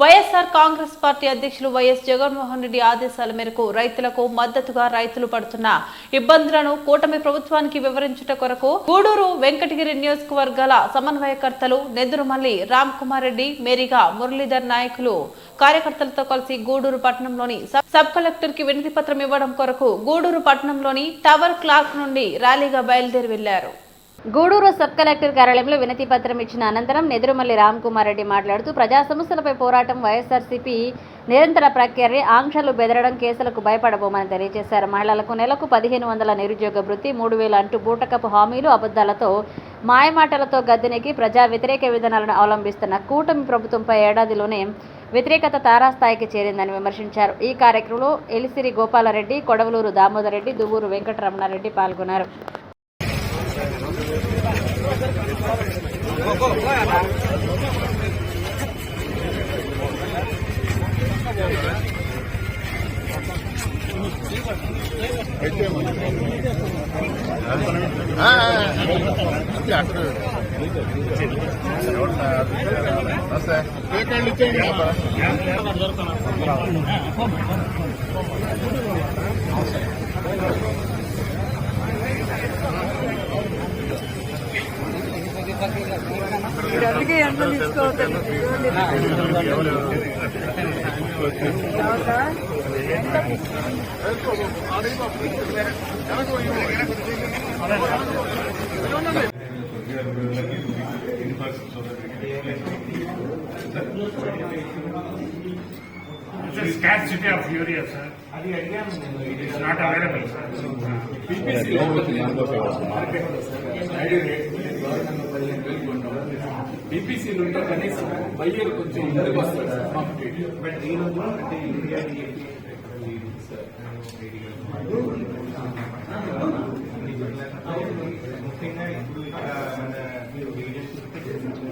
YSR Congress party అధ్యక్షులు YS Jaganmohan Reddy ఆదేశాల మేరకు రైతులకు మద్దతుగా రైతులు పడుతున్న ఇబ్బందులను కూటమి ప్రభుత్వానికి వివరించుట కొరకు గూడూరు వెంకటగిరి నియోజకవర్గాల సమన్వయకర్తలు నెదురుమల్లి రామ్ కుమార్ రెడ్డి మేరీగా మురళీధర్ నాయకులు కార్యకర్తలతో కలిసి గూడూరు పట్టణంలోని సబ్- కలెక్టర్కి వినతి పత్రం ఇవ్వడం కొరకు గూడూరు పట్టణంలోని టవర్ క్లాక్ నుండి ర్యాలీగా బయలుదేరి వెళ్ళారు గూడూరు సబ్ కలెక్టర్ కార్యాలయంలో వినతి పత్రం ఇచ్చిన అనంతరం నెదురుమల్లి రామ్ కుమార్ రెడ్డి మాట్లాడుతూ ప్రజా సమస్యలపై పోరాటం వైఎస్ఆర్సీపీ నిరంతర ప్రక్రియ ఆంక్షలు బెదరడం కేసులకు భయపడబోమని తెలియజేశారు. మహిళలకు నెలకు పదిహేను వందల నిరుద్యోగ వృత్తి మూడు వేల అంటూ బూటకపు హామీలు అబద్ధాలతో మాయమాటలతో గద్దెనికి ప్రజా వ్యతిరేక విధానాలను అవలంబిస్తున్న కూటమి ప్రభుత్వంపై ఏడాదిలోనే వ్యతిరేకత తారాస్థాయికి చేరిందని విమర్శించారు. ఈ కార్యక్రమంలో ఎలిసిరి గోపాలరెడ్డి కొడవలూరు దామోదర్ రెడ్డి దువ్వూరు వెంకటరమణారెడ్డి పాల్గొన్నారు. ఇచ్చేయండి అంతే అక్కడ కేకాళ్ళు ఇచ్చేయండి It's a scarcity of urea, sir. It is not available, sir. BPC నుండి కనీసం బయ్యర్ కొంచెం ముందుకు వస్తాడు బట్ ఈ రోజు అంటే ఇండియా ముఖ్యంగా ఇప్పుడు ఇక్కడ మన మీరు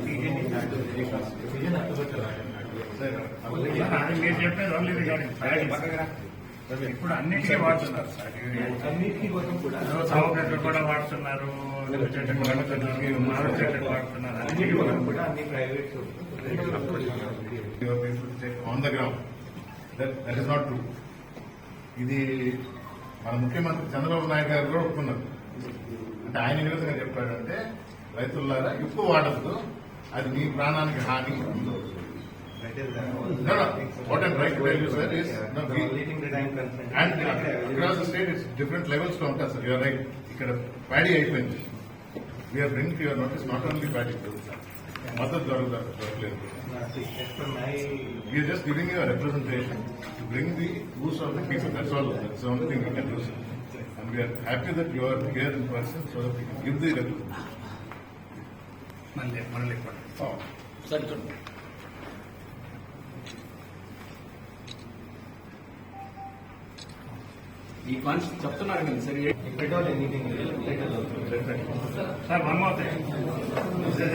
సీజన్ సీజన్ అక్టోబర్ అది మీరు చెప్పేది ఓన్లీ రిగార్డింగ్ ఇప్పుడు అన్నిటికీ వాడుతున్నారు సార్. కోసం కూడా. చెట్లు కూడా వాడుతున్నారు అన్నిటికీ. కూడా. అన్ని ప్రైవేట్. ఇది మన ముఖ్యమంత్రి చంద్రబాబు నాయుడు గారు కూడా ఒప్పుకున్నారు. అంటే ఆయన విధంగా చెప్పాడంటే రైతులారా ఎక్కువ వాడద్దు. అది మీ ప్రాణానికి హాని. No, no. What I'm trying to tell you, sir, is, no, we- and across the state it's different levels లో ఉంటారు సార్ యూఆర్ రైట్ ఇక్కడ ప్యాడీ అయిపోయింది we're bring your notice not only paddy మద్దతు దొరకదు దొరకలేదు we're just giving your representation to bring the use of the people that's all that's only thing you can do and we're happy that you are here in person so that you give the representation మళ్ళీ మళ్ళీ కూడా. ఈ funds చెప్తున్నారు కదా సరే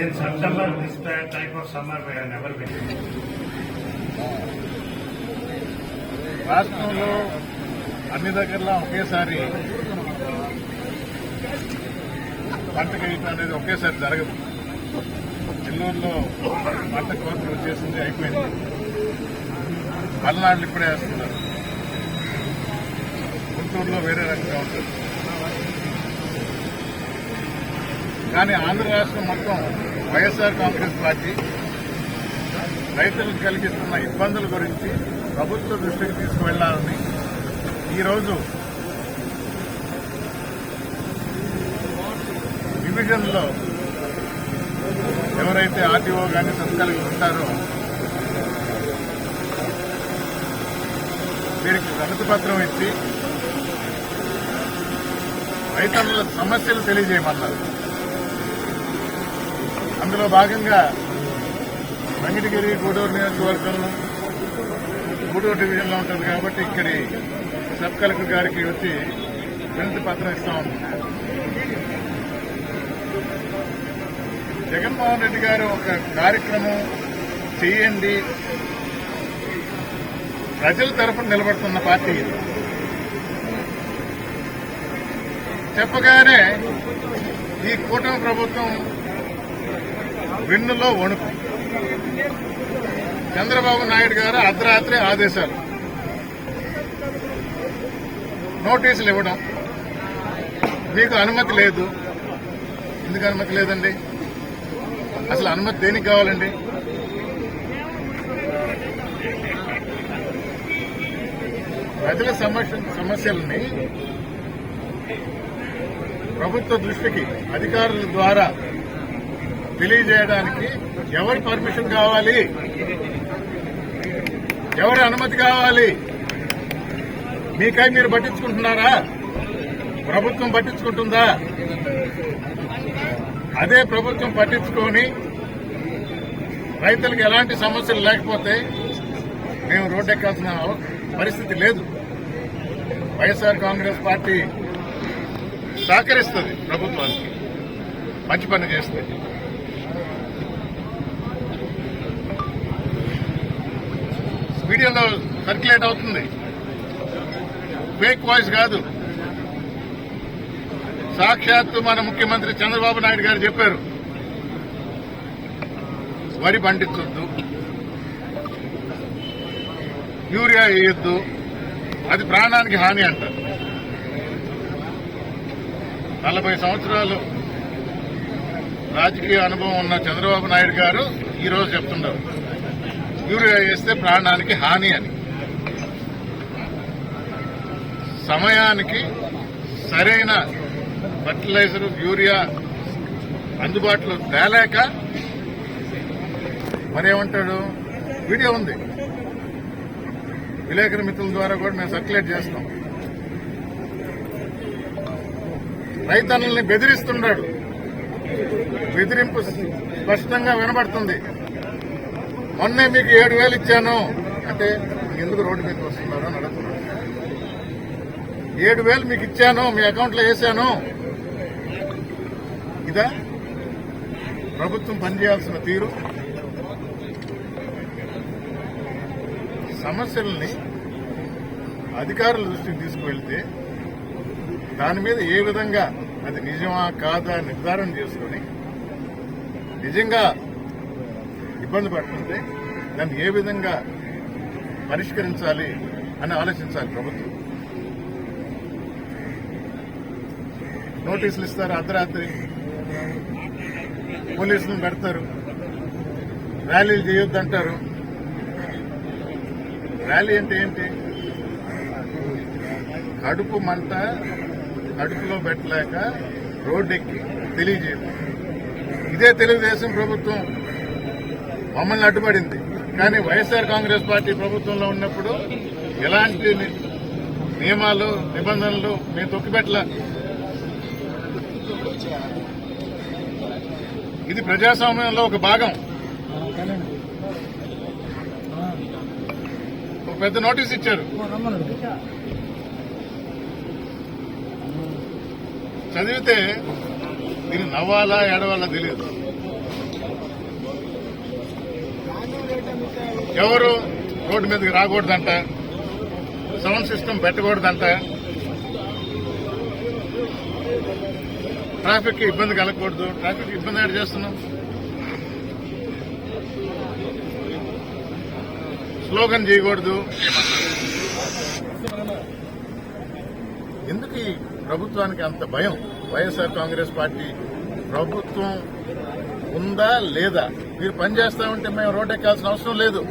in September, this type of summer we have never been. రాష్ట్రంలో అన్ని దగ్గరలో ఒకేసారి పంట వేయటం అనేది ఒకేసారి జరగదు. నెల్లూరులో పంట కోత వచ్చేసింది అయిపోయింది. పల్నాడులు ఇప్పుడే వేస్తున్నారు. గుంటూరులో వేరే రకంగా ఉంటుంది. కానీ ఆంధ్ర రాష్ట్రం మొత్తం వైఎస్ఆర్ కాంగ్రెస్ పార్టీ రైతులకు కలిగిస్తున్న ఇబ్బందుల గురించి ప్రభుత్వ దృష్టికి తీసుకువెళ్ళాలని ఈరోజు డివిజన్లో ఎవరైతే ఆర్టీఓ కానీ సంస్థలు ఉంటారో వీరికి వినతి పత్రం ఇచ్చి రైతన్నుల సమస్యలు తెలియజేయమన్నారు. అందులో భాగంగా వెంకటగిరి గూడూరు నియోజకవర్గంలో గూడూరు డివిజన్లో ఉంటుంది కాబట్టి ఇక్కడి సబ్ కలెక్టర్ గారికి వచ్చి వినతి పత్రం ఇస్తా ఉంది జగన్మోహన్ రెడ్డి గారు ఒక కార్యక్రమం చేయండి. ప్రజల తరఫున నిలబడుతున్న పార్టీ ఇది చెప్పగానే ఈ కూటమి ప్రభుత్వం వెన్నులో వణుకు. చంద్రబాబు నాయుడు గారు అర్ధరాత్రి ఆదేశాలు. నోటీసులు ఇవ్వడం. మీకు అనుమతి లేదు. ఎందుకు అనుమతి లేదండి? అసలు అనుమతి దేనికి కావాలండి? ప్రజల సమస్య సమస్యల్ని ప్రభుత్వ దృష్టికి అధికారుల ద్వారా తెలియజేయడానికి ఎవరి పర్మిషన్ కావాలి? ఎవరి అనుమతి కావాలి? మీకై మీరు పట్టించుకుంటున్నారా? ప్రభుత్వం పట్టించుకుంటుందా? అదే ప్రభుత్వం పట్టించుకొని రైతులకు ఎలాంటి సమస్యలు లేకపోతే మేము రోడ్డెక్కాల్సిన పరిస్థితి లేదు. వైఎస్ఆర్ కాంగ్రెస్ పార్టీ సహకరిస్తుంది ప్రభుత్వానికి. మంచి పని చేస్తే. మీడియాలో సర్క్యులేట్ అవుతుంది. ఫేక్ వాయిస్ కాదు. సాక్షాత్తు మన ముఖ్యమంత్రి చంద్రబాబు నాయుడు గారు చెప్పారు. వరి పండించొద్దు. యూరియా వేయొద్దు. అది ప్రాణానికి హాని అంటారు. నలభై సంవత్సరాలు రాజకీయ అనుభవం ఉన్న చంద్రబాబు నాయుడు గారు ఈరోజు చెప్తున్నారు. యూరియా వేస్తే ప్రాణానికి హాని అని. సమయానికి సరైన ఫర్టిలైజర్ యూరియా అందుబాటులో తేలేక మరేమంటాడు? వీడియో ఉంది. విలేకరి మిత్రుల ద్వారా కూడా మేము సర్క్యులేట్ చేస్తాం. రైతన్నల్ని బెదిరిస్తున్నాడు బెదిరింపు స్పష్టంగా వినబడుతుంది. మొన్నే మీకు ఏడు వేలు ఇచ్చాను. అంటే ఎందుకు రోడ్డు మీదకి వస్తున్నారో అని అడుగుతున్నాడు. ఏడు వేలు మీకు ఇచ్చాను మీ అకౌంట్లో వేశాను ఇదా? ప్రభుత్వం పనిచేయాల్సిన తీరు. సమస్యల్ని అధికారుల దృష్టికి తీసుకువెళ్తే దాని మీద ఏ విధంగా అది నిజమా కాదా నిర్ధారణ చేసుకుని నిజంగా ఇబ్బంది పడుతుంటే దాన్ని ఏ విధంగా పరిష్కరించాలి అని ఆలోచించాలి ప్రభుత్వం. నోటీసులు ఇస్తారు అర్ధరాత్రి. పోలీసులను పెడతారు. ర్యాలీలు చేయొద్దంటారు. ర్యాలీ అంటే ఏంటి? కడుపు మంట అడుపులో పెట్టలేక రోడ్డెక్కి తెలియజేయడం. ఇదే తెలుగుదేశం ప్రభుత్వం మమ్మల్ని అడ్డుపడింది. కానీ వైఎస్ఆర్ కాంగ్రెస్ పార్టీ ప్రభుత్వంలో ఉన్నప్పుడు ఎలాంటి నియమాలు నిబంధనలు మేము తొక్కిపెట్టల. ఇది ప్రజాస్వామ్యంలో ఒక భాగం. ఒక పెద్ద నోటీస్ ఇచ్చారు. చదివితే దీన్ని నవ్వాలా ఏడవాలా తెలియదు. ఎవరు? రోడ్డు మీదకి రాకూడదంట. సౌండ్ సిస్టమ్ పెట్టకూడదంట. ట్రాఫిక్ ఇబ్బంది కలగకూడదు. ట్రాఫిక్ ఇబ్బంది ఏడు చేస్తున్నాం స్లోగన్ చేయకూడదు. ఎందుకు ప్రభుత్వానికి అంత భయం? వైఎస్ఆర్ కాంగ్రెస్ పార్టీ ప్రభుత్వం ఉందా లేదా? మీరు పనిచేస్తామంటే మేము రోడ్డు ఎక్కాల్సిన అవసరం లేదు.